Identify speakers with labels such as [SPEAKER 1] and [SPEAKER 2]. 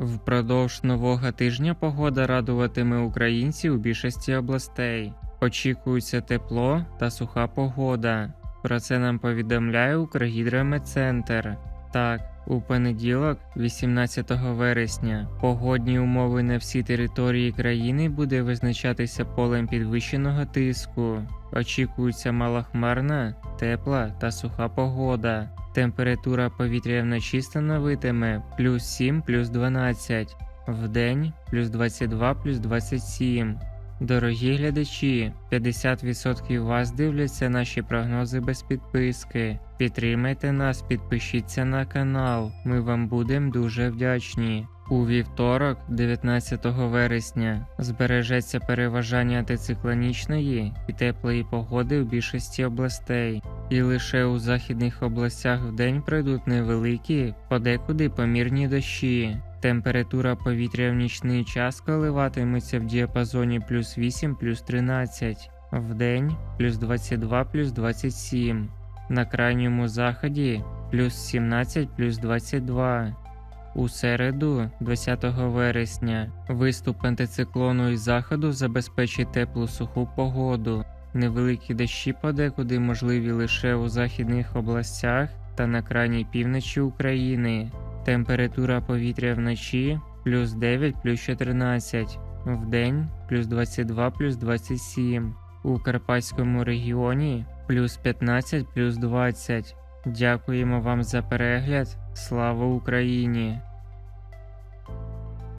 [SPEAKER 1] Впродовж нового тижня погода радуватиме українців у більшості областей. Очікується тепло та суха погода. Про це нам повідомляє Укргідрометцентр. Так, у понеділок, 18 вересня, погодні умови на всій території країни буде визначатися полем підвищеного тиску. Очікується малохмарна, тепла та суха погода. Температура повітря вночі становитиме плюс 7 плюс 12, вдень плюс 22 плюс 27. Дорогі глядачі, 50% вас дивляться наші прогнози без підписки. Підтримайте нас, підпишіться на канал. Ми вам будемо дуже вдячні. У вівторок, 19 вересня, збережеться переважання антициклонічної і теплої погоди в більшості областей, і лише у західних областях вдень пройдуть невеликі, подекуди помірні дощі. Температура повітря в нічний час коливатиметься в діапазоні плюс 8 плюс 13, вдень плюс 22 плюс 27, на крайньому заході плюс 17 плюс 22. У середу, 20 вересня, виступ антициклону із заходу забезпечить теплу суху погоду. Невеликі дощі подекуди можливі лише у західних областях та на крайній півночі України. Температура повітря вночі плюс 9 плюс 14, вдень плюс 22 плюс 27, у Карпатському регіоні плюс 15 плюс 20. Дякуємо вам за перегляд. Слава Україні!